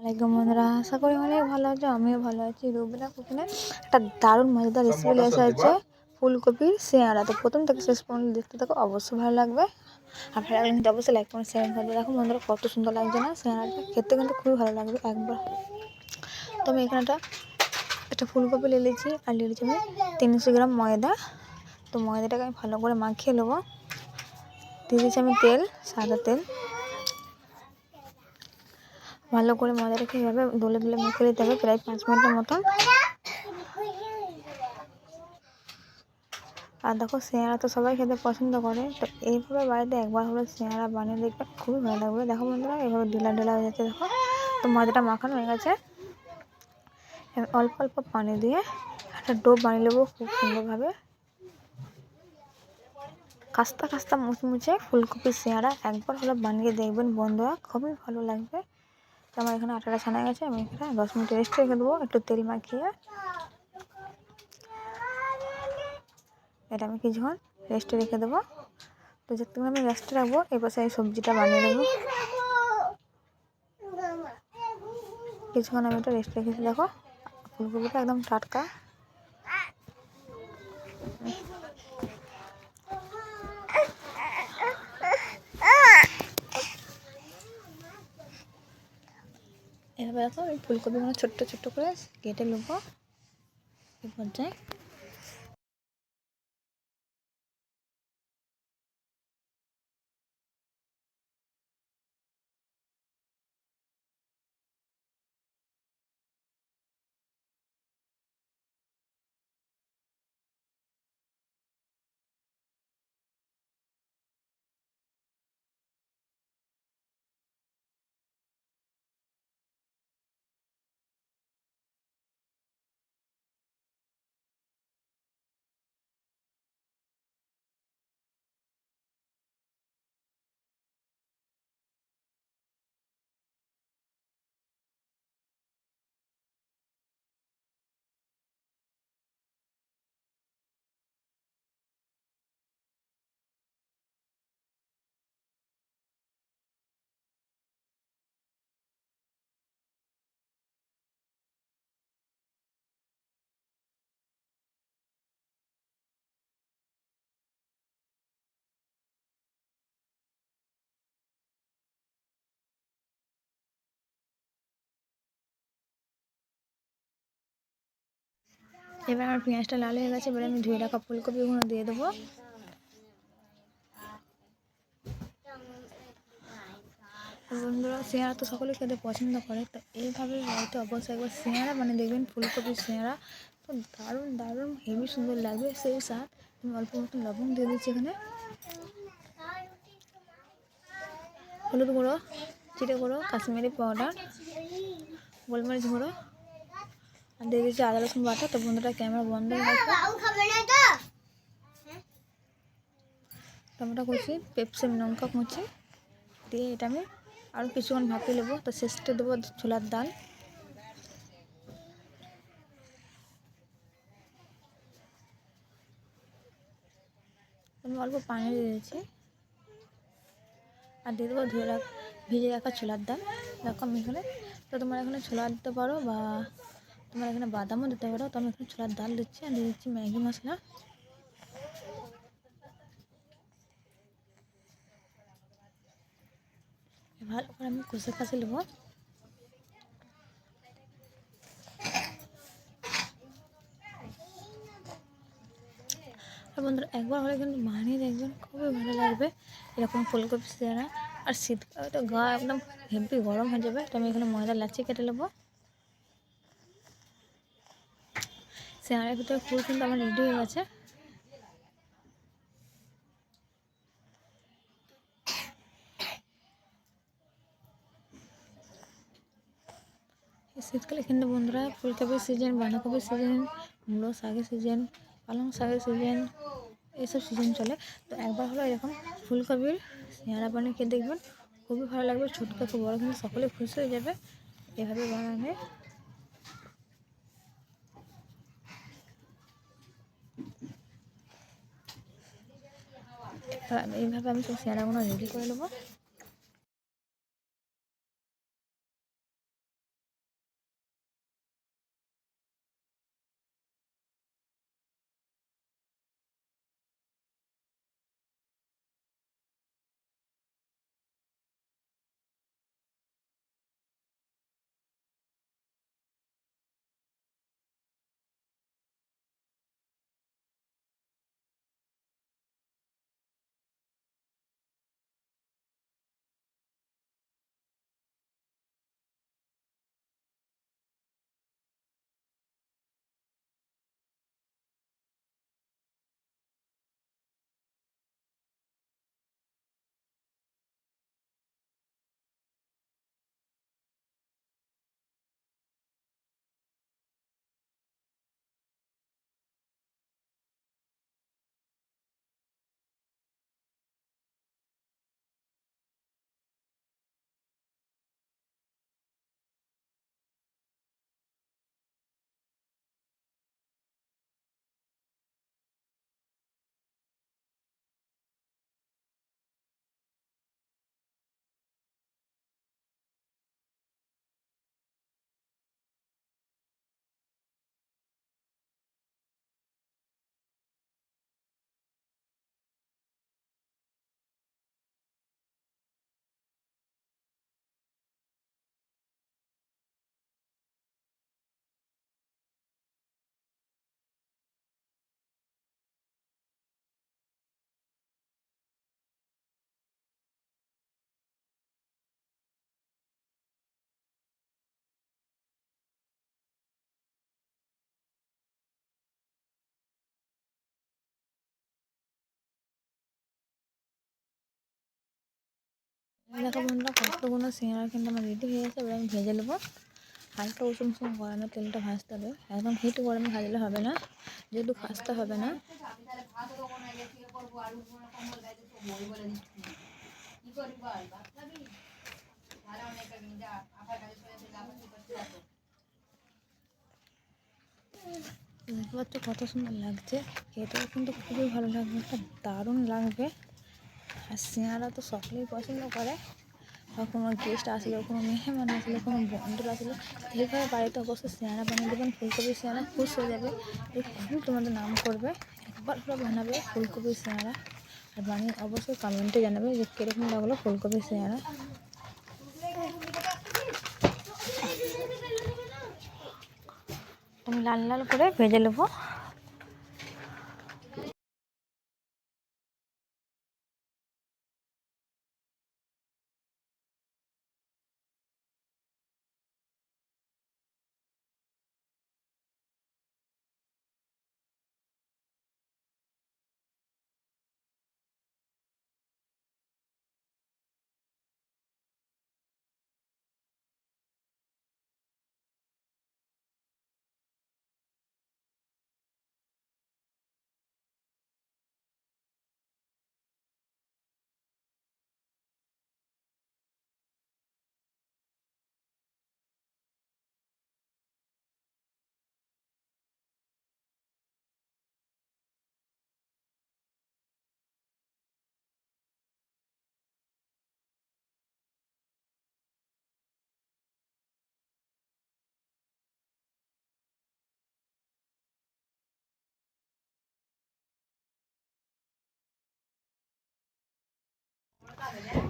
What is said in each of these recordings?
আসসালামাইকুম বন্ধুরা আশা করি অনেক ভালো আছে আমিও ভালো আছি। রবিনা কুকিনে একটা দারুণ মজাদার রেসিপি নিয়ে আসা হয়েছে ফুলকপির সিঙাড়া তো প্রথম থেকে শেষ পর্যন্ত দেখতে থাকো অবশ্যই ভালো লাগবে। আর ভালো লাগলে কিন্তু অবশ্যই লাইক করে শেয়ার করবে দেখো। বন্ধুরা কত সুন্দর লাগছে না সিঙাড়াটা খেতে কিন্তু খুবই ভালো লাগবে একবার। তো আমি এখানেটা একটা একটা ফুলকপি নিয়েছি আর নিয়েছি আমি তিনশো গ্রাম ময়দা। তো ময়দাটাকে আমি ভালো করে মাখিয়ে নেব। দিয়ে দিয়েছি আমি তেল সাদা তেল। ভালো করে ময়দাটাকে এভাবে দোলে দোলে মেখে দিতে হবে, প্রায় পাঁচ মিনিটের মতন আর দেখো, সিঙ্গারা তো সবাই খেতে পছন্দ করে। তো এইভাবে বাড়িতে একবার হলে সিঙ্গারা বানিয়ে দেখবে, খুবই ভালো লাগবে। দেখো বন্ধুরা এইভাবে ঢিলা ঢিলা হয়ে যাচ্ছে, দেখো। তো ময়দাটা মাখানো হয়ে গেছে। অল্প অল্প পানি দিয়ে একটা ডো বানিয়ে নেব খুব সুন্দরভাবে। কাস্তা কাস্তা মুচমুচে ফুলকপির সিঙ্গারা একবার হলে বানিয়ে দেখবেন বন্ধুরা, খুবই ভালো লাগবে। তো আমার এখানে আটাটা ছানা গেছে, আমি এখানে দশ মিনিট রেস্ট রেখে দেবো। একটু তেল মাখিয়ে। এটা আমি কিছুক্ষণ রেস্টে রেখে দেবো। তো যতক্ষণ আমি রেস্টে রাখব এপাশে সেই সবজিটা বানিয়ে দেবো। কিছুক্ষণ আমি এটা রেস্ট রেখেছি, দেখো। ফুলকপিটা একদম টাটকা। এভাবে দেখো আমি ফুলকপিগুলো ছোট্ট ছোট্ট করে কেটে নেব। এই পর্যায়ে এবার আমার পেঁয়াজটা লাল হয়ে গেছে, এবার আমি ধুয়ে রাখা ফুলকপিগুলো দিয়ে দেবো। বন্ধুরা তো সকলে খেতে পছন্দ করে, তো এইভাবে বাড়িতে অবশ্যই একবার সিঙ্গারা মানে দেখবেন, ফুলকপির সিঙ্গারা। তো দারুণ দারুণ, হেভি সুন্দর লাগবে, সেই স্বাদ। আমি অল্প মতন লবণ দিয়ে দিচ্ছি এখানে। হলুদ গুঁড়ো চিড়ে গুঁড়ো, কাশ্মীরি পাউডার গোলমরিচ গুঁড়ো। দিয়ে দিচ্ছি আদা রসুন বাটা তো বন্ধুটা ক্যামেরা বন্ধ হয়ে টমেটো কুচি পেপসি লঙ্কা কুচি দিয়ে এটা আমি আরও কিছুক্ষণ ভাপিয়ে নেব। তো শেষটা দেবো ছোলার ডাল। আমি অল্প পানি দিয়ে দিয়েছি। আর দিয়ে দেবো ধুয়ে রাখ ভিজে রাখা ছোলার ডাল। আমি এখানে তো তোমরা এখানে ছোলা দিতে পারো বা তোমরা এখানে বাদামও দিতে পারো তো আমি এখানে ছোলার ডাল দিচ্ছি, আর দিচ্ছি ম্যাগি মশলা। ভালো করে আমি কষে কাছে নেব। আর বন্ধুরা, একবার হলে কিন্তু বানিয়ে দেখবেন, খুবই ভালো লাগবে। এরকম ফুলকপি সিঙ্গারা আর শীতকালে তো গা একদম হেভি গরম হয়ে যাবে, তো আমি এখানে ময়দা লাচি কেটে নেব। সিঙ্গারের ভিতরে ফুল কিন্তু আমার রেডি হয়ে গেছে। শীতকালে কিন্তু বন্ধুরা, ফুলকপির সিজন বাঁধাকপির সিজন মূলো শাকের সিজন পালং শাকের সিজন এইসব সিজন চলে। তো একবার হলো এরকম ফুলকপির সিঙ্গারা বানিয়ে খেয়ে দেখবেন। খুবই ভালো লাগবে ছোটো থেকে বড়ো কিন্তু সকলে খুশি হয়ে যাবে। এভাবে বানালে এইভাবে আমি সব সিঙ্গারাগুলো রেডি করে নেব। দেখো বন্ধুরা কতগুলো সিঙ্গারা কিন্তু আমার রেডি হয়ে গেছে। এবার আমি ভেজে নেব। হালকা উষুম উষুম গরমে তেলটা ভাজতে হবে। একদম হিট গরমে ভাজলে হবে না। যেহেতু ভাজতে হবে না। দেখতে পাচ্ছ কত সুন্দর লাগছে। খেতেও কিন্তু খুবই ভালো লাগবে। একটা দারুণ লাগবে। আর সিঙ্গারা তো সকলেই পছন্দ করে। বা কোনো গেস্ট আসলে, কোনো মেহমান আসলে, কোনো বন্ধু আসলে, এইভাবে বাড়িতে অবশ্যই সিঙ্গারা বানিয়ে দেবেন, ফুলকপির সিঙ্গারা খুশ হয়ে যাবে। খুব তোমাদের নাম করবে, একবার করে বানাবে ফুলকপির সিঙ্গারা। আর বানিয়ে অবশ্যই কমেন্টে জানাবে যে কীরকম লাগল ফুলকপির সিঙ্গারা। আমি লাল লাল করে ভেজে নেব।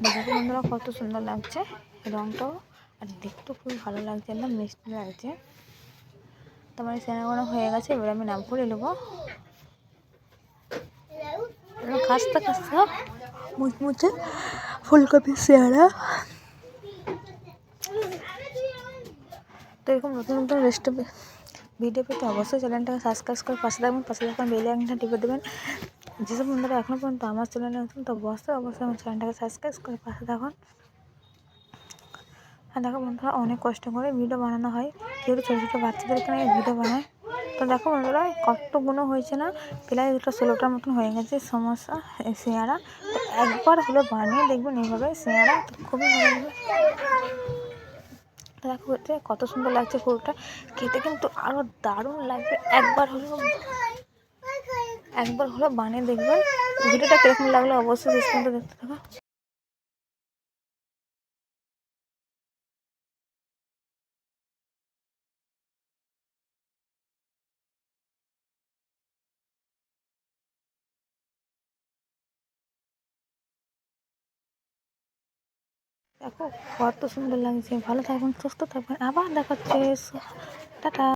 দেখো বন্ধুরা, কত সুন্দর লাগছে। রংটাও আর দেখতেও খুবই ভালো লাগছে, একদম মিষ্টি লাগছে। তোমার সেনাগোনা হয়ে গেছে, এবার আমি নাম করে নেব। খাস্তা খাস্তা, মুচমুচে ফুলকপি চেয়ারা তো এরকম নতুন নতুন রেসিপি ভিডিও পেতে অবশ্যই চ্যানেলটাকে সাবস্ক্রাইব করে পাশে থাকবেন পাশে থাকবেন বেল আইকনটা টিপে দেবেন। যেসব বন্ধুরা এখনও পর্যন্ত আমার চ্যানেলে নতুন, তো অবশ্যই অবশ্যই আমার চ্যানেলটাকে সাবস্ক্রাইব করে পাশে থাকুন। আর দেখো বন্ধুরা, অনেক কষ্ট করে ভিডিও বানানো হয়। যেহেতু ছোটো ছোটো বাচ্চাদেরকে নিয়ে ভিডিও বানায়। তো দেখো বন্ধুরা, কতগুলো হয়েছে না? প্রায় দুটো ষোলোটার মতন হয়ে গেছে সমস্যা সিঙ্গারা। তো একবার হলো বানিয়ে দেখবেন এইভাবে সিঙ্গারা তো খুবই ভালো লাগবে দেখো কত সুন্দর লাগছে ফুলটা খেতে কিন্তু আরও দারুণ লাগবে, একবার হলো একবার হলো বানিয়ে দেখবেন। ভিডিওটা কীরকম লাগল অবশ্যই শেষ পর্যন্ত দেখতে থাকো। দেখো, কত সুন্দর লাগছে। ভালো থাকবেন, সুস্থ থাকবেন। আবার দেখাচ্ছে। টাটা।